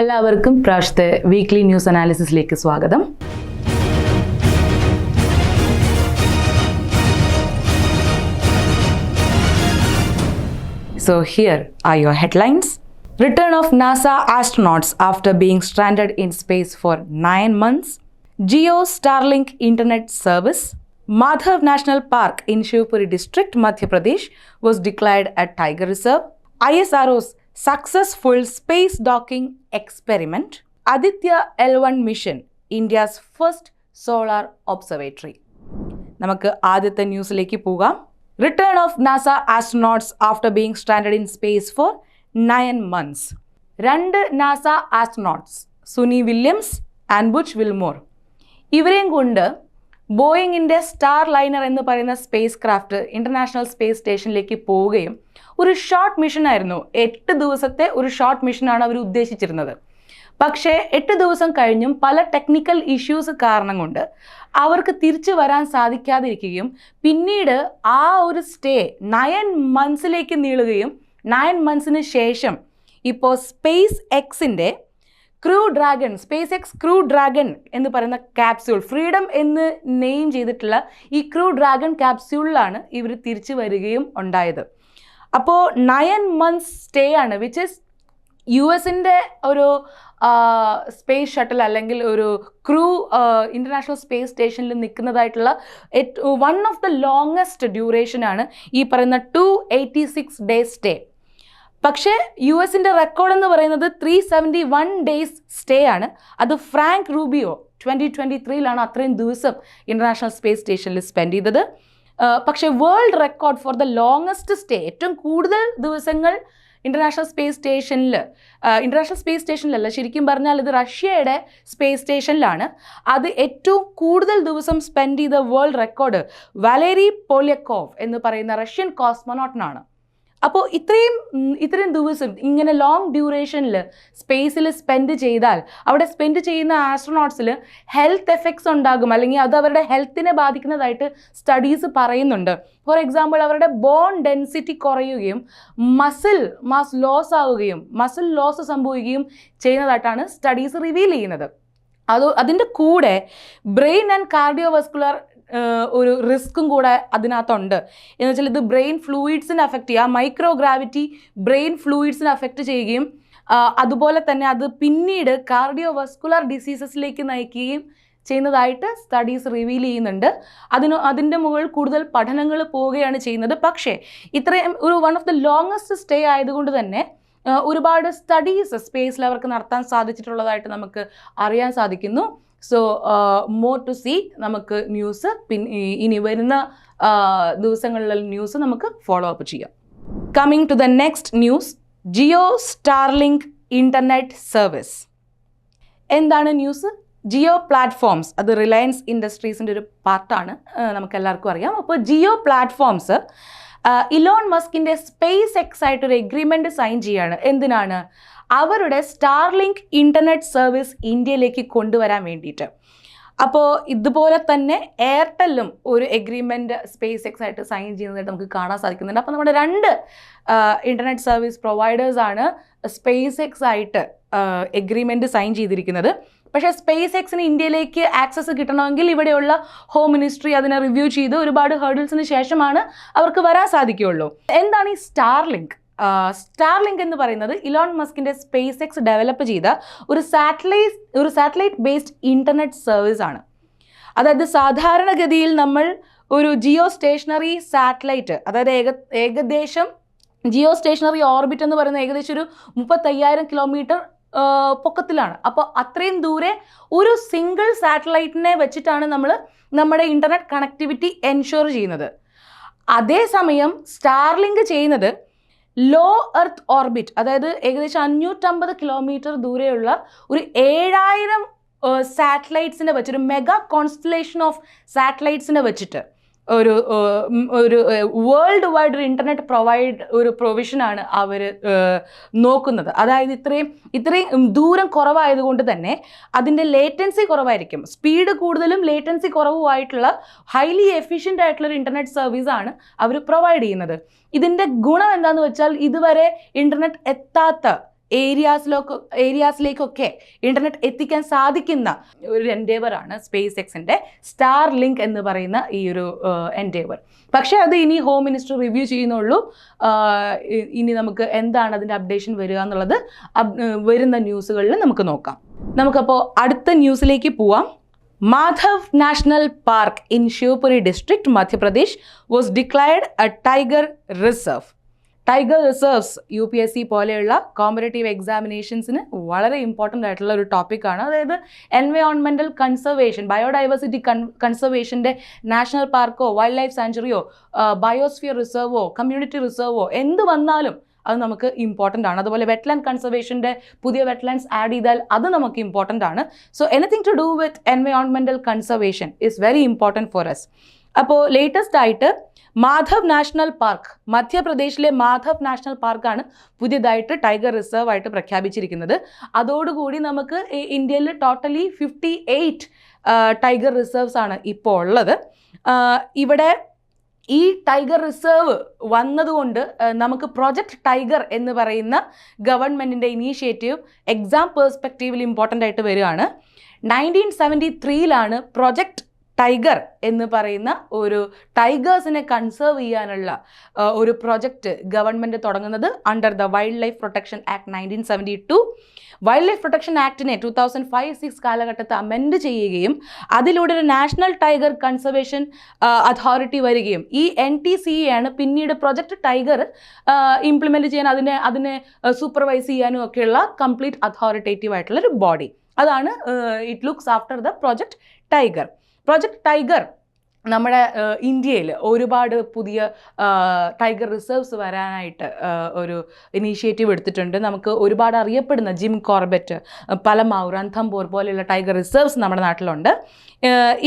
എല്ലാവർക്കും പ്രാവശ്യത്തെ weekly news അനാലിസിസിലേക്ക് സ്വാഗതം So here are your headlines. Return of NASA astronauts after being stranded in space for 9 months. Geo Starlink internet service. Madhav National Park in Shivpuri district, Madhya Pradesh was declared a tiger reserve. ISRO's successful space docking experiment. Aditya L1 mission, India's first solar observatory. നമുക്ക് ആദ്യത്തെ ന്യൂസിലേക്ക് പോകാം return of NASA astronauts after being standard in space for nine months രണ്ട് NASA astronauts Suni Williams and Butch Wilmore ഇവരെയും കൊണ്ട് ബോയിങ്ങിന്റെ star liner എന്ന് പറയുന്ന space craft international space സ്റ്റേഷനിലേക്ക് പോവുകയും ഒരു ഷോർട്ട് മിഷനായിരുന്നു എട്ട് ദിവസത്തെ ഒരു ഷോർട്ട് മിഷനാണ് അവർ ഉദ്ദേശിച്ചിരുന്നത്. പക്ഷേ എട്ട് ദിവസം കഴിഞ്ഞും പല ടെക്നിക്കൽ ഇഷ്യൂസ് കാരണം കൊണ്ട് അവർക്ക് തിരിച്ചു വരാൻ സാധിക്കാതിരിക്കുകയും പിന്നീട് ആ ഒരു സ്റ്റേ നയൻ മന്ത്സിലേക്ക് നീളുകയും നയൻ മന്ത്സിന് ശേഷം ഇപ്പോൾ സ്പേസ് എക്സിന്റെ crew dragon space X crew dragon എന്ന് പറയുന്ന ക്യാപ്സ്യൂൾ ഫ്രീഡം എന്ന് നെയിം ചെയ്തിട്ടുള്ള ഈ ക്രൂ ഡ്രാഗൺ ക്യാപ്സ്യൂളിലാണ് ഇവർ തിരിച്ചു വരികയും ഉണ്ടായത്. അപ്പോൾ നയൻ മന്ത്സ് സ്റ്റേ ആണ് വിച്ച് ഇസ് യു എസിന്റെ ഒരു സ്പേസ് ഷട്ടിൽ അല്ലെങ്കിൽ ഒരു ക്രൂ ഇന്റർനാഷണൽ സ്പേസ് സ്റ്റേഷനിൽ നിൽക്കുന്നതായിട്ടുള്ള വൺ ഓഫ് ദ ലോങ്ങസ്റ്റ് ഡ്യൂറേഷനാണ് ഈ പറയുന്ന two eighty six day stay പക്ഷേ യു എസിന്റെ റെക്കോർഡ് എന്ന് പറയുന്നത് three seventy one days stay ആണ്. അത് ഫ്രാങ്ക് റൂബിയോ ട്വന്റി ട്വന്റി ത്രീയിലാണ് അത്രയും ദിവസം ഇന്റർനാഷണൽ സ്പേസ് സ്റ്റേഷനിൽ സ്പെൻഡ് ചെയ്തത്. പക്ഷേ world record for the longest stay ഏറ്റവും കൂടുതൽ ദിവസങ്ങൾ ഇന്റർനാഷണൽ സ്പേസ് സ്റ്റേഷനിൽ ഇന്റർനാഷണൽ സ്പേസ് സ്റ്റേഷനിലല്ല ശരിക്കും പറഞ്ഞാൽ ഇത് റഷ്യയുടെ സ്പേസ് സ്റ്റേഷനിലാണ് അത് ഏറ്റവും കൂടുതൽ ദിവസം സ്പെൻഡ് ചെയ്ത വേൾഡ് റെക്കോർഡ് വാലേരി പോലിയക്കോവ് എന്ന് പറയുന്ന റഷ്യൻ കോസ്മോനോട്ടിനാണ് അപ്പോൾ ഇത്രയും ഇത്രയും ദിവസം ഇങ്ങനെ ലോങ് ഡ്യൂറേഷനിൽ സ്പേസിൽ സ്പെൻഡ് ചെയ്താൽ അവിടെ സ്പെൻഡ് ചെയ്യുന്ന ആസ്ട്രോനോട്ട്സിൽ ഹെൽത്ത് എഫക്ട്സ് ഉണ്ടാകും. അല്ലെങ്കിൽ അത് അവരുടെ ഹെൽത്തിനെ ബാധിക്കുന്നതായിട്ട് സ്റ്റഡീസ് പറയുന്നുണ്ട്. ഫോർ എക്സാമ്പിൾ അവരുടെ ബോൺ ഡെൻസിറ്റി കുറയുകയും മസിൽ മാസ് ലോസ് ആവുകയും മസിൽ ലോസ് സംഭവിക്കുകയും ചെയ്യുന്നതായിട്ടാണ് സ്റ്റഡീസ് റിവീൽ ചെയ്യുന്നത്. അത് അതിന്റെ കൂടെ ബ്രെയിൻ ആൻഡ് കാർഡിയോവസ്കുലർ ഒരു റിസ്ക്കും കൂടെ അതിനകത്തുണ്ട്. എന്ന് വെച്ചാൽ ഇത് ബ്രെയിൻ ഫ്ലൂയിഡ്സിനെ അഫക്റ്റ് ചെയ്യുക. മൈക്രോ ഗ്രാവിറ്റി ബ്രെയിൻ ഫ്ലൂയിഡ്സിനെ അഫക്റ്റ് ചെയ്യുകയും അതുപോലെ തന്നെ അത് പിന്നീട് കാർഡിയോ വസ്കുലർ ഡിസീസസിലേക്ക് നയിക്കുകയും ചെയ്യുന്നതായിട്ട് സ്റ്റഡീസ് റിവീൽ ചെയ്യുന്നുണ്ട്. അതിന് അതിന്റെ മുകളിൽ കൂടുതൽ പഠനങ്ങൾ പോവുകയാണ് ചെയ്യുന്നത്. പക്ഷേ ഇത്രയും ഒരു one of the longest stay ആയതുകൊണ്ട് തന്നെ ഒരുപാട് സ്റ്റഡീസ് സ്പേസിൽ അവർക്ക് നടത്താൻ സാധിച്ചിട്ടുള്ളതായിട്ട് നമുക്ക് അറിയാൻ സാധിക്കുന്നു. സോ മോർ ടു സി നമുക്ക് ന്യൂസ് പിന്നെ ഇനി വരുന്ന ദിവസങ്ങളിലെ ന്യൂസ് നമുക്ക് ഫോളോ അപ്പ് ചെയ്യാം. Coming to the next news Jio Starlink internet service എന്താണ് ന്യൂസ് ജിയോ പ്ലാറ്റ്ഫോംസ് അത് റിലയൻസ് ഇൻഡസ്ട്രീസിന്റെ ഒരു പാർട്ടാണ് നമുക്ക് എല്ലാവർക്കും അറിയാം. അപ്പോൾ ജിയോ പ്ലാറ്റ്ഫോംസ് ഇലോൺ മസ്കിന്റെ സ്പേസ് എക്സ് ആയിട്ടൊരു എഗ്രിമെന്റ് സൈൻ ചെയ്യാണ്. എന്തിനാണ്? അവരുടെ സ്റ്റാർലിങ്ക് ഇന്റർനെറ്റ് സർവീസ് ഇന്ത്യയിലേക്ക് കൊണ്ടുവരാൻ വേണ്ടിയിട്ട്. അപ്പോൾ ഇതുപോലെ തന്നെ എയർടെല്ലും ഒരു എഗ്രിമെന്റ് സ്പേസ് എക്സ് ആയിട്ട് സൈൻ ചെയ്യുന്നതായിട്ട് നമുക്ക് കാണാൻ സാധിക്കുന്നുണ്ട്. അപ്പോൾ നമ്മുടെ രണ്ട് ഇന്റർനെറ്റ് സർവീസ് പ്രൊവൈഡേഴ്സാണ് സ്പേസ് എക്സ് ആയിട്ട് എഗ്രിമെന്റ് സൈൻ ചെയ്തിരിക്കുന്നത്. പക്ഷേ സ്പേസ് എക്സിന് ഇന്ത്യയിലേക്ക് ആക്സസ് കിട്ടണമെങ്കിൽ ഇവിടെയുള്ള ഹോം മിനിസ്ട്രി അതിനെ റിവ്യൂ ചെയ്ത് ഒരുപാട് ഹേർഡിൽസിന് ശേഷമാണ് അവർക്ക് വരാൻ സാധിക്കുകയുള്ളൂ. എന്താണ് ഈ സ്റ്റാർലിങ്ക് സ്റ്റാർലിങ്ക് എന്ന് പറയുന്നത് ഇലോൺ മസ്കിന്റെ സ്പേസ് എക്സ് ഡെവലപ്പ് ചെയ്ത ഒരു സാറ്റലൈറ്റ് ഒരു സാറ്റലൈറ്റ് ബേസ്ഡ് ഇന്റർനെറ്റ് സർവീസ് ആണ്. അതായത് സാധാരണഗതിയിൽ നമ്മൾ ഒരു ജിയോ സ്റ്റേഷണറി സാറ്റലൈറ്റ് അതായത് ഏക ഏകദേശം ജിയോ സ്റ്റേഷണറി ഓർബിറ്റ് എന്ന് പറയുന്നത് ഏകദേശം ഒരു മുപ്പത്തയ്യായിരം കിലോമീറ്റർ പൊക്കത്തിലാണ്. അപ്പോൾ അത്രയും ദൂരെ ഒരു സിംഗിൾ സാറ്റലൈറ്റിനെ വെച്ചിട്ടാണ് നമ്മൾ നമ്മുടെ ഇന്റർനെറ്റ് കണക്ടിവിറ്റി എൻഷുർ ചെയ്യുന്നത്. അതേസമയം സ്റ്റാർലിങ്ക് ചെയ്യുന്നത് ലോ എർത്ത് ഓർബിറ്റ് അതായത് ഏകദേശം അഞ്ഞൂറ്റമ്പത് കിലോമീറ്റർ ദൂരെയുള്ള ഒരു ഏഴായിരം സാറ്റലൈറ്റ്സിനെ വെച്ചിട്ട് മെഗാ കോൺസ്റ്റലേഷൻ ഓഫ് സാറ്റലൈറ്റ്സിനെ വെച്ചിട്ട് ഒരു ഒരു വേൾഡ് വൈഡ് ഒരു ഇന്റർനെറ്റ് പ്രൊവൈഡ് ഒരു പ്രൊവിഷനാണ് അവർ നോക്കുന്നത്. അതായത് ഇത്രയും ഇത്രയും ദൂരം കുറവായതുകൊണ്ട് തന്നെ അതിന്റെ ലേറ്റൻസി കുറവായിരിക്കും. സ്പീഡ് കൂടുതലും ലേറ്റൻസി കുറവുമായിട്ടുള്ള ഹൈലി എഫിഷ്യന്റ് ആയിട്ടുള്ള ഒരു ഇന്റർനെറ്റ് സർവീസാണ് അവർ പ്രൊവൈഡ് ചെയ്യുന്നത്. ഇതിന്റെ ഗുണം എന്താണെന്ന് വെച്ചാൽ ഇതുവരെ ഇന്റർനെറ്റ് എത്താത്ത ഏരിയാസിലൊക്കെ ഏരിയാസിലേക്കൊക്കെ ഇന്റർനെറ്റ് എത്തിക്കാൻ സാധിക്കുന്ന ഒരു എൻഡേവർ ആണ് സ്പേസ് എക്സിന്റെ സ്റ്റാർ ലിങ്ക് എന്ന് പറയുന്ന ഈ ഒരു എൻഡേവർ പക്ഷേ അത് ഇനി ഹോം മിനിസ്റ്റർ റിവ്യൂ ചെയ്യുന്നുള്ളൂ. ഇനി നമുക്ക് എന്താണ് അതിന്റെ അപ്ഡേഷൻ വരിക എന്നുള്ളത് വരുന്ന ന്യൂസുകളിൽ നമുക്ക് നോക്കാം. നമുക്കപ്പോൾ അടുത്ത ന്യൂസിലേക്ക് പോവാം. Madhav national park in Shivpuri district Madhya Pradesh was declared a tiger reserve tiger reserves U P S C പോലെയുള്ള കോമ്പറേറ്റീവ് എക്സാമിനേഷൻസിന് വളരെ ഇമ്പോർട്ടന്റ് ആയിട്ടുള്ള ഒരു ടോപ്പിക്കാണ് അതായത് എൻവയോൺമെന്റൽ കൺസർവേഷൻ ബയോഡൈവേഴ്സിറ്റി കൺ കൺസർവേഷന്റെ നാഷണൽ പാർക്കോ വൈൽഡ് ലൈഫ് സാഞ്ചുറിയോ ബയോസ്ഫിയർ റിസർവോ കമ്മ്യൂണിറ്റി റിസർവോ എന്ത് വന്നാലും അത് നമുക്ക് ഇമ്പോർട്ടന്റ് ആണ്. അതുപോലെ വെറ്റ്ലാൻഡ് കൺസർവേഷന്റെ പുതിയ വെറ്റ്ലാൻഡ്സ് ആഡ് ചെയ്താൽ അത് നമുക്ക് ഇമ്പോർട്ടന്റ് ആണ്. So anything to do with എൻവയോൺമെന്റൽ conservation is very important for us അപ്പോൾ ലേറ്റസ്റ്റ് ആയിട്ട് മാധവ് നാഷണൽ പാർക്ക് മധ്യപ്രദേശിലെ മാധവ് നാഷണൽ പാർക്കാണ് പുതിയതായിട്ട് ടൈഗർ റിസർവ് ആയിട്ട് പ്രഖ്യാപിച്ചിരിക്കുന്നത്. അതോടുകൂടി നമുക്ക് ഇന്ത്യയിൽ totally fifty eight tiger reserves ആണ് ഇപ്പോൾ ഉള്ളത്. ഇവിടെ ഈ ടൈഗർ റിസർവ് വന്നതുകൊണ്ട് നമുക്ക് പ്രൊജക്ട് ടൈഗർ എന്ന് പറയുന്ന ഗവൺമെന്റിന്റെ ഇനീഷ്യേറ്റീവ് എക്സാം പേഴ്സ്പെക്റ്റീവിൽ ഇമ്പോർട്ടന്റ് ആയിട്ട് വരികയാണ്. നയന്റീൻ സെവന്റി ത്രീയിലാണ് പ്രൊജക്ട് ടൈഗർ എന്ന് പറയുന്ന ഒരു ടൈഗേഴ്സിനെ കൺസേർവ് ചെയ്യാനുള്ള ഒരു പ്രൊജക്റ്റ് ഗവൺമെന്റ് തുടങ്ങുന്നത് under the wildlife protection act nineteen seventy two wildlife protection ആക്ടിനെ two thousand five six കാലഘട്ടത്തിൽ അമെൻഡ് ചെയ്യുകയും അതിലൂടെ ഒരു നാഷണൽ ടൈഗർ കൺസർവേഷൻ അതോറിറ്റി വരികയും ഈ എൻ ടി സി ആണ് പിന്നീട് പ്രൊജക്ട് ടൈഗർ ഇംപ്ലിമെന്റ് ചെയ്യാൻ അതിനെ അതിനെ സൂപ്പർവൈസ് ചെയ്യാനും ഒക്കെയുള്ള കംപ്ലീറ്റ് അതോറിറ്റേറ്റീവ് ആയിട്ടുള്ള ഒരു ബോഡി അതാണ് it looks after the project tiger project tiger നമ്മുടെ ഇന്ത്യയിൽ ഒരുപാട് പുതിയ ടൈഗർ റിസർവ്സ് വരാനായിട്ട് ഒരു ഇനീഷ്യേറ്റീവ് എടുത്തിട്ടുണ്ട്. നമുക്ക് ഒരുപാട് അറിയപ്പെടുന്ന ജിം കോർബറ്റ് പലമാവ് രൺഥംബോർ പോലെയുള്ള ടൈഗർ റിസർവ്സ് നമ്മുടെ നാട്ടിലുണ്ട്.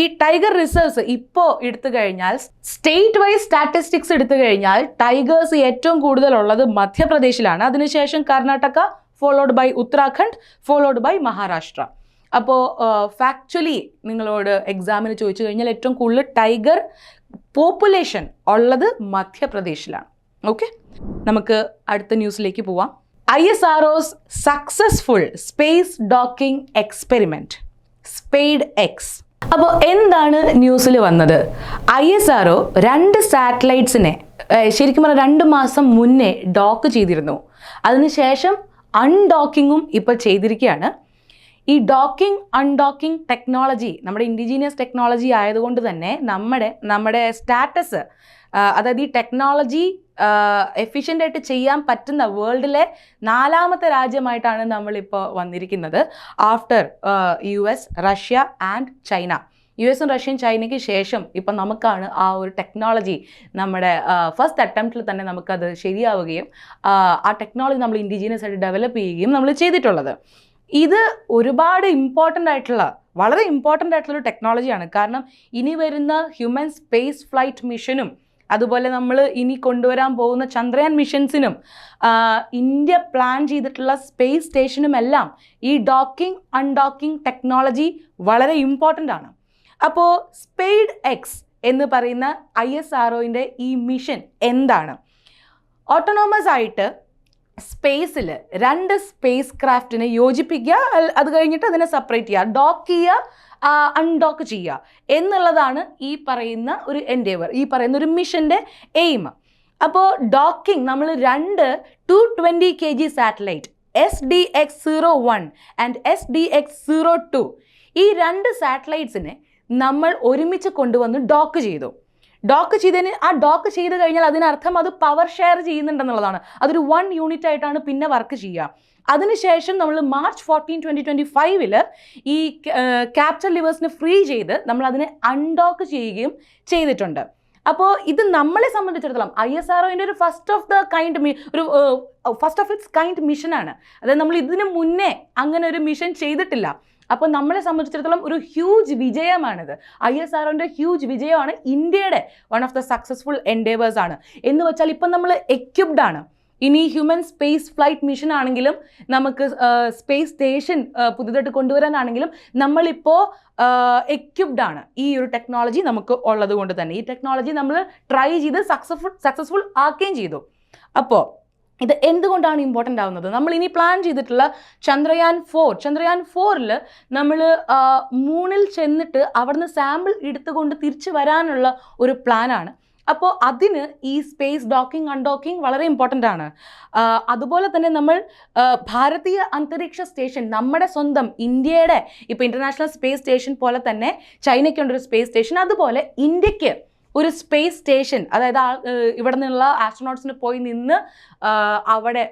ഈ ടൈഗർ റിസർവ്സ് ഇപ്പോൾ എടുത്തു കഴിഞ്ഞാൽ സ്റ്റേറ്റ് വൈസ് സ്റ്റാറ്റിസ്റ്റിക്സ് എടുത്തു കഴിഞ്ഞാൽ ടൈഗേഴ്സ് ഏറ്റവും കൂടുതലുള്ളത് മധ്യപ്രദേശിലാണ്. അതിനുശേഷം Karnataka followed by Uttarakhand followed by Maharashtra. അപ്പോൾ ഫാക്ച്വലി നിങ്ങളോട് എക്സാമിന് ചോദിച്ചു കഴിഞ്ഞാൽ ഏറ്റവും കൂടുതൽ ടൈഗർ പോപ്പുലേഷൻ ഉള്ളത് മധ്യപ്രദേശിലാണ്. ഓക്കെ നമുക്ക് അടുത്ത ന്യൂസിലേക്ക് പോവാം. I S R O successful space docking experiment SpaDeX അപ്പോൾ എന്താണ് ന്യൂസിൽ വന്നത്? ഐ എസ് ആർ ഒ രണ്ട് സാറ്റലൈറ്റ്സിനെ ശരിക്കും പറഞ്ഞാൽ രണ്ട് മാസം മുന്നേ ഡോക്ക് ചെയ്തിരുന്നു. അതിനുശേഷം അൺഡോക്കിങ്ങും ഇപ്പോൾ ചെയ്തിരിക്കുകയാണ്. ഈ ഡോക്കിംഗ് അൺഡോക്കിംഗ് ടെക്നോളജി നമ്മുടെ ഇൻഡിജീനിയസ് ടെക്നോളജി ആയതുകൊണ്ട് തന്നെ നമ്മുടെ നമ്മുടെ സ്റ്റാറ്റസ് അതായത് ഈ ടെക്നോളജി എഫിഷ്യന്റ് ആയിട്ട് ചെയ്യാൻ പറ്റുന്ന വേൾഡിലെ നാലാമത്തെ രാജ്യമായിട്ടാണ് നമ്മളിപ്പോൾ വന്നിരിക്കുന്നത്. After U S Russia and China U എസും റഷ്യയും ചൈനയ്ക്ക് ശേഷം ഇപ്പം നമുക്കാണ് ആ ഒരു ടെക്നോളജി നമ്മുടെ ഫസ്റ്റ് അറ്റംപ്റ്റിൽ തന്നെ നമുക്കത് ശരിയാവുകയും ആ, ടെക്നോളജി നമ്മൾ ഇൻഡിജീനിയസ് ആയിട്ട് ഡെവലപ്പ് ചെയ്യുകയും നമ്മൾ ചെയ്തിട്ടുള്ളത്. ഇത് ഒരുപാട് ഇമ്പോർട്ടന്റ് ആയിട്ടുള്ള വളരെ ഇമ്പോർട്ടന്റ് ആയിട്ടുള്ള ഒരു ടെക്നോളജിയാണ് കാരണം ഇനി വരുന്ന ഹ്യൂമൻ സ്പേസ് ഫ്ലൈറ്റ് മിഷനും അതുപോലെ നമ്മൾ ഇനി കൊണ്ടുവരാൻ പോകുന്ന ചന്ദ്രയാൻ മിഷൻസിനും ഇന്ത്യ പ്ലാൻ ചെയ്തിട്ടുള്ള സ്പേസ് സ്റ്റേഷനും എല്ലാം ഈ ഡോക്കിംഗ് അൺഡോക്കിംഗ് ടെക്നോളജി വളരെ ഇമ്പോർട്ടന്റ് ആണ്. അപ്പോൾ സ്പെയ്ഡ് എക്സ് എന്ന് പറയുന്ന ഐ എസ് ആർ ഈ മിഷൻ എന്താണ്? ഓട്ടോണോമസ് ആയിട്ട് സ്പേസിൽ രണ്ട് സ്പേസ് ക്രാഫ്റ്റിനെ യോജിപ്പിക്കുക അത് കഴിഞ്ഞിട്ട് അതിനെ സെപ്പറേറ്റ് ചെയ്യുക. ഡോക്ക് ചെയ്യുക അൺഡോക്ക് ചെയ്യുക. എന്നുള്ളതാണ് ഈ പറയുന്ന ഒരു എൻഡേവർ ഈ പറയുന്ന ഒരു മിഷന്റെ എയിം അപ്പോൾ ഡോക്കിംഗ് നമ്മൾ രണ്ട് two twenty K G satellite S D X zero one and S D X zero two ഈ രണ്ട് സാറ്റലൈറ്റ്സിനെ നമ്മൾ ഒരുമിച്ച് കൊണ്ടുവന്ന് ഡോക്ക് ചെയ്തു. ഡോക്ക് ചെയ്തതിന് ആ ഡോക്ക് ചെയ്ത് കഴിഞ്ഞാൽ അതിനർത്ഥം അത് പവർ ഷെയർ ചെയ്യുന്നുണ്ടെന്നുള്ളതാണ്. അതൊരു വൺ യൂണിറ്റ് ആയിട്ടാണ് പിന്നെ വർക്ക് ചെയ്യുക. അതിനുശേഷം നമ്മൾ മാർച്ച് ഫോർട്ടീൻ ട്വന്റി ട്വന്റി ഫൈവിൽ ഈ ക്യാപ്ചർ ലിവേഴ്സിനെ ഫ്രീ ചെയ്ത് നമ്മൾ അതിനെ അൺഡോക്ക് ചെയ്യുകയും ചെയ്തിട്ടുണ്ട്. അപ്പോൾ ഇത് നമ്മളെ സംബന്ധിച്ചിടത്തോളം ഐ എസ് ആർ ഒരു ഫസ്റ്റ് ഓഫ് ദ കൈൻഡ് ഒരു ഫസ്റ്റ് ഓഫ് ഇറ്റ്സ് കൈൻഡ് മിഷനാണ് അതായത് നമ്മൾ ഇതിനു മുന്നേ അങ്ങനെ ഒരു മിഷൻ ചെയ്തിട്ടില്ല. അപ്പോൾ നമ്മളെ സംബന്ധിച്ചിടത്തോളം ഒരു ഹ്യൂജ് വിജയമാണിത്. ഐ എസ് ആർഒന്റെ ഹ്യൂജ് വിജയമാണ് ഇന്ത്യയുടെ one of the successful endeavours ആണ്. എന്ന് വെച്ചാൽ ഇപ്പം നമ്മൾ എക്യുപ്ഡ് ആണ്. ഇനി ഹ്യൂമൻ സ്പേസ് ഫ്ലൈറ്റ് മിഷൻ ആണെങ്കിലും നമുക്ക് സ്പേസ് സ്റ്റേഷൻ പുതുതായിട്ട് കൊണ്ടുവരാനാണെങ്കിലും നമ്മളിപ്പോൾ എക്യുപ്ഡ് ആണ്. ഈ ഒരു ടെക്നോളജി നമുക്ക് ഉള്ളത് കൊണ്ട് തന്നെ. ഈ ടെക്നോളജി നമ്മൾ ട്രൈ ചെയ്ത് സക്സസ്ഫുൾ സക്സസ്ഫുൾ ആക്കുകയും ചെയ്തു. അപ്പോൾ ഇത് എന്തുകൊണ്ടാണ് ഇമ്പോർട്ടന്റ് ആവുന്നത്? നമ്മൾ ഇനി പ്ലാൻ ചെയ്തിട്ടുള്ള ചന്ദ്രയാൻ ഫോർ ചന്ദ്രയാൻ ഫോറിൽ നമ്മൾ മൂണിൽ ചെന്നിട്ട് അവിടുന്ന് സാമ്പിൾ എടുത്തുകൊണ്ട് തിരിച്ചു വരാനുള്ള ഒരു പ്ലാനാണ് അപ്പോൾ അതിന് ഈ സ്പേസ് ഡോക്കിംഗ് അൺഡോക്കിംഗ് വളരെ ഇമ്പോർട്ടന്റ് ആണ്. അതുപോലെ തന്നെ നമ്മൾ ഭാരതീയ അന്തരീക്ഷ സ്റ്റേഷൻ നമ്മുടെ സ്വന്തം ഇന്ത്യയുടെ ഇപ്പോൾ ഇന്റർനാഷണൽ സ്പേസ് സ്റ്റേഷൻ പോലെ തന്നെ ചൈനയ്ക്കുണ്ടൊരു സ്പേസ് സ്റ്റേഷൻ അതുപോലെ ഇന്ത്യയ്ക്ക് ഒരു സ്പേസ് സ്റ്റേഷൻ അതായത് ഇവിടെ നിന്നുള്ള ആസ്ട്രോനോട്ട്സിന് പോയി നിന്ന് അവിടെ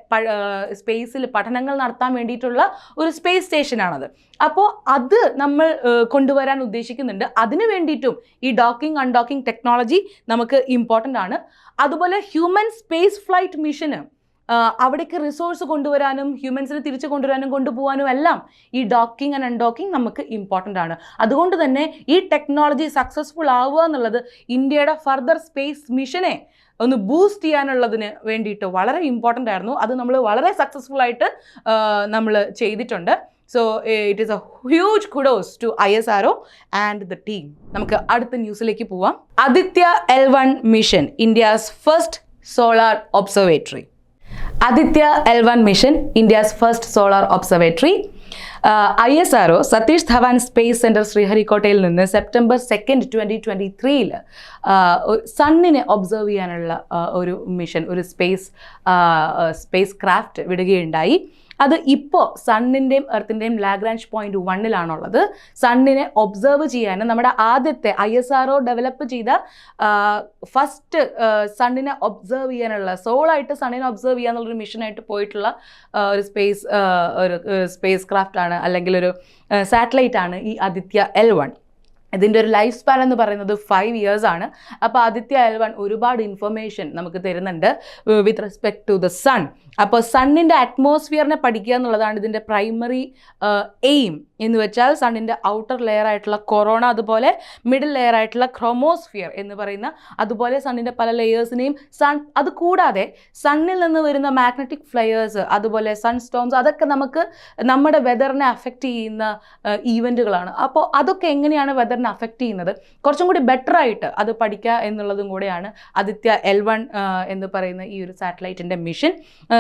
സ്പേസിൽ പഠനങ്ങൾ നടത്താൻ വേണ്ടിയിട്ടുള്ള ഒരു സ്പേസ് സ്റ്റേഷനാണത് അപ്പോൾ അത് നമ്മൾ കൊണ്ടുവരാൻ ഉദ്ദേശിക്കുന്നുണ്ട്. അതിനു വേണ്ടിയിട്ടും ഈ ഡോക്കിംഗ് അൺഡോക്കിംഗ് ടെക്നോളജി നമുക്ക് ഇമ്പോർട്ടന്റ് ആണ്. അതുപോലെ ഹ്യൂമൻ സ്പേസ് ഫ്ലൈറ്റ് മിഷന് അവിടേക്ക് റിസോഴ്സ് കൊണ്ടുവരാനും ഹ്യൂമൻസിനെ തിരിച്ചു കൊണ്ടുവരാനും കൊണ്ടുപോകാനും എല്ലാം ഈ ഡോക്കിംഗ് ആൻഡ് അൺഡോക്കിംഗ് നമുക്ക് ഇമ്പോർട്ടന്റ് ആണ്. അതുകൊണ്ട് തന്നെ ഈ ടെക്നോളജി സക്സസ്ഫുൾ ആവുക എന്നുള്ളത് ഇന്ത്യയുടെ ഫർദർ സ്പേസ് മിഷനെ ഒന്ന് ബൂസ്റ്റ് ചെയ്യാനുള്ളതിന് വേണ്ടിയിട്ട് വളരെ ഇമ്പോർട്ടന്റ് ആയിരുന്നു. അത് നമ്മൾ വളരെ സക്സസ്ഫുൾ ആയിട്ട് നമ്മൾ ചെയ്തിട്ടുണ്ട്. So it is a huge kudos to I S R O and the team നമുക്ക് അടുത്ത ന്യൂസിലേക്ക് പോവാം. Aditya L one mission India's first solar observatory Aditya L one mission India's first solar observatory I S R O Satish Dhawan space centre ശ്രീഹരിക്കോട്ടയിൽ നിന്ന് September second twenty twenty ത്രീയിൽ സണ്ണിനെ observe ചെയ്യാനുള്ള ഒരു mission ഒരു സ്പേസ് സ്പേസ് ക്രാഫ്റ്റ് വിടുകയുണ്ടായി. അത് ഇപ്പോൾ സണ്ണിന്റെയും എർത്തിന്റെയും ലാഗ്രാഞ്ച് പോയിന്റ് വണ്ണിലാണുള്ളത് സണ്ണിനെ ഒബ്സർവ് ചെയ്യാനും നമ്മുടെ ആദ്യത്തെ I S R O develop ചെയ്ത ഫസ്റ്റ് സണ്ണിനെ ഒബ്സർവ് ചെയ്യാനുള്ള സോളായിട്ട് സണ്ണിനെ ഒബ്സർവ് ചെയ്യാന്നുള്ളൊരു മിഷനായിട്ട് പോയിട്ടുള്ള ഒരു സ്പേസ് ഒരു സ്പേസ് ക്രാഫ്റ്റ് ആണ് അല്ലെങ്കിൽ ഒരു സാറ്റലൈറ്റ് ആണ് ഈ ആദിത്യ എൽ വൺ ഇതിന്റെ ഒരു ലൈഫ് സ്പാൻ എന്ന് പറയുന്നത് ഫൈവ് ഇയേഴ്സ് ആണ്. അപ്പോൾ ആദിത്യ എൽ വൺ ഒരുപാട് ഇൻഫർമേഷൻ നമുക്ക് തരുന്നുണ്ട് with respect to the sun അപ്പോൾ സണ്ണിന്റെ അറ്റ്മോസ്ഫിയറിനെ പഠിക്കുക എന്നുള്ളതാണ് ഇതിന്റെ പ്രൈമറി എയിം എന്ന് വെച്ചാൽ സണ്ണിന്റെ ഔട്ടർ ലെയർ ആയിട്ടുള്ള കൊറോണ അതുപോലെ മിഡിൽ ലെയർ ആയിട്ടുള്ള ക്രോമോസ്ഫിയർ എന്ന് പറയുന്ന അതുപോലെ സണ്ണിന്റെ പല ലെയേഴ്സിനെയും സൺ അത് കൂടാതെ സണ്ണിൽ നിന്ന് വരുന്ന മാഗ്നറ്റിക് ഫ്ലയേഴ്സ് അതുപോലെ സൺ സ്റ്റോംസ് അതൊക്കെ നമുക്ക് നമ്മുടെ വെതറിനെ അഫക്റ്റ് ചെയ്യുന്ന ഈവന്റുകളാണ് അപ്പോൾ അതൊക്കെ എങ്ങനെയാണ് വെതറിനെ അഫക്റ്റ് ചെയ്യുന്നത്? കുറച്ചും കൂടി ബെറ്റർ ആയിട്ട് അത് പഠിക്കുക എന്നുള്ളതും കൂടെയാണ് ആദിത്യ എൽ വൺ എന്ന് പറയുന്ന ഈ ഒരു സാറ്റലൈറ്റിന്റെ മിഷൻ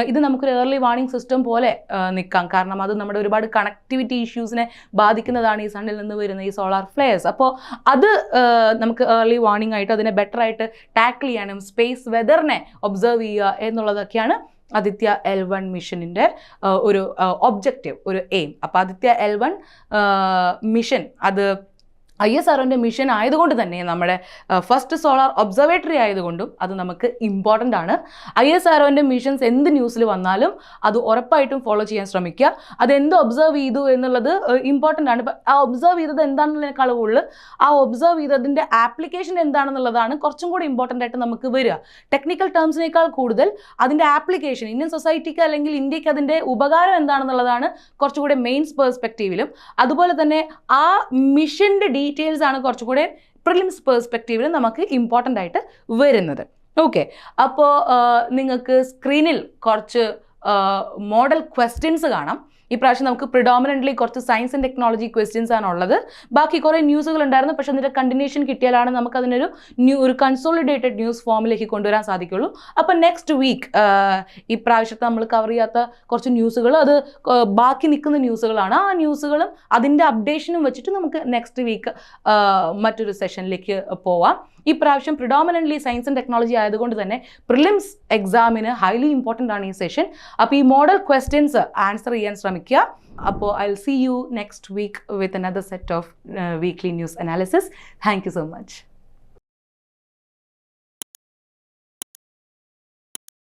ഇത് നമുക്കൊരു ഏർലി വാർണിംഗ് സിസ്റ്റം പോലെ നിൽക്കാം കാരണം അത് നമ്മുടെ ഒരുപാട് കണക്ടിവിറ്റി ഇഷ്യൂസിനെ ബാധിക്കുന്നതാണ് ഈ സണ്ണിൽ നിന്ന് വരുന്ന ഈ സോളാർ ഫ്ലെയർസ് അപ്പോൾ അത് നമുക്ക് ഏർലി വാർണിംഗ് ആയിട്ട് അതിനെ ബെറ്റർ ആയിട്ട് ടാക്കിൾ ചെയ്യാനും സ്പേസ് വെതറിനെ ഒബ്സർവ് ചെയ്യുക എന്നുള്ളതൊക്കെയാണ് ആദിത്യ എൽ വൺ മിഷനിന്റെ ഒരു ഒബ്ജക്റ്റീവ് ഒരു എയിം അപ്പോൾ ആദിത്യ എൽ വൺ മിഷൻ അത് ഐ എസ് ആർഒന്റെ മിഷൻ ആയതുകൊണ്ട് തന്നെ നമ്മുടെ ഫസ്റ്റ് സോളാർ ഒബ്സർവേറ്ററി ആയതുകൊണ്ടും അത് നമുക്ക് ഇമ്പോർട്ടന്റ് ആണ്. ഐ എസ് ആർഒന്റെ മിഷൻസ് എന്ത് ന്യൂസിൽ വന്നാലും അത് ഉറപ്പായിട്ടും ഫോളോ ചെയ്യാൻ ശ്രമിക്കുക. അത് എന്ത് ഒബ്സർവ് ചെയ്തു എന്നുള്ളത് ഇമ്പോർട്ടന്റ് ആണ്. ആ ഒബ്സർവ് ചെയ്തത് എന്താണെന്നതിനേക്കാളും കൂടുതൽ ആ ഒബ്സർവ് ചെയ്തതിന്റെ ആപ്ലിക്കേഷൻ എന്താണെന്നുള്ളതാണ് കുറച്ചും കൂടി ഇമ്പോർട്ടന്റ് ആയിട്ട് നമുക്ക് വരിക. ടെക്നിക്കൽ ടേംസിനേക്കാൾ കൂടുതൽ അതിന്റെ ആപ്ലിക്കേഷൻ ഇന്ത്യൻ സൊസൈറ്റിക്ക് അല്ലെങ്കിൽ ഇന്ത്യയ്ക്ക് അതിന്റെ ഉപകാരം എന്താണെന്നുള്ളതാണ് കുറച്ചുകൂടി മെയിൻസ് പേഴ്സ്പെക്റ്റീവിലും അതുപോലെ തന്നെ ആ മിഷന്റെ ഡീറ്റെയിൽസ് ആണ് കുറച്ചുകൂടെ പ്രിലിംസ് പേഴ്സ്പെക്റ്റീവിൽ നമുക്ക് ഇമ്പോർട്ടന്റ് ആയിട്ട് വരുന്നത്. ഓക്കെ അപ്പോൾ നിങ്ങൾക്ക് സ്ക്രീനിൽ കുറച്ച് മോഡൽ ക്വസ്റ്റ്യൻസ് കാണാം. ഇപ്രാവശ്യം നമുക്ക് പ്രിഡോമിനന്റ്ലി കുറച്ച് സയൻസ് ആൻഡ് ടെക്നോളജി ക്വസ്റ്റ്യൻസ് ആണ് ഉള്ളത് ബാക്കി കുറേ ന്യൂസുകൾ ഉണ്ടായിരുന്നു. പക്ഷേ അതിന്റെ കണ്ടിന്യൂഷൻ കിട്ടിയാലാണ് നമുക്ക് അതിനൊരു ന്യൂ ഒരു കൺസോളിഡേറ്റഡ് ന്യൂസ് ഫോമിലേക്ക് കൊണ്ടുവരാൻ സാധിക്കുള്ളൂ. അപ്പം നെക്സ്റ്റ് വീക്ക് ഇപ്രാവശ്യത്തെ നമ്മൾ കവർ ചെയ്യാത്ത കുറച്ച് ന്യൂസുകൾ അത് ബാക്കി നിൽക്കുന്ന ന്യൂസുകളാണ് ആ ന്യൂസുകളും അതിന്റെ അപ്ഡേഷനും വെച്ചിട്ട് നമുക്ക് നെക്സ്റ്റ് വീക്ക് മറ്റൊരു സെഷനിലേക്ക് പോവാം. ഇപ്രാവശ്യം പ്രിഡോമിനന്റ്ലി സയൻസ് ആൻഡ് ടെക്നോളജി ആയതുകൊണ്ട് തന്നെ പ്രിലിംസ് എക്സാമിന് ഹൈലി ഇമ്പോർട്ടന്റ് ആണ് ഈ സെഷൻ അപ്പോൾ ഈ മോഡൽ ക്വസ്റ്റ്യൻസ് ആൻസർ ചെയ്യാൻ ശ്രമിക്കുക. അപ്പോൾ I see you next week with another set of weekly news analysis thank you so much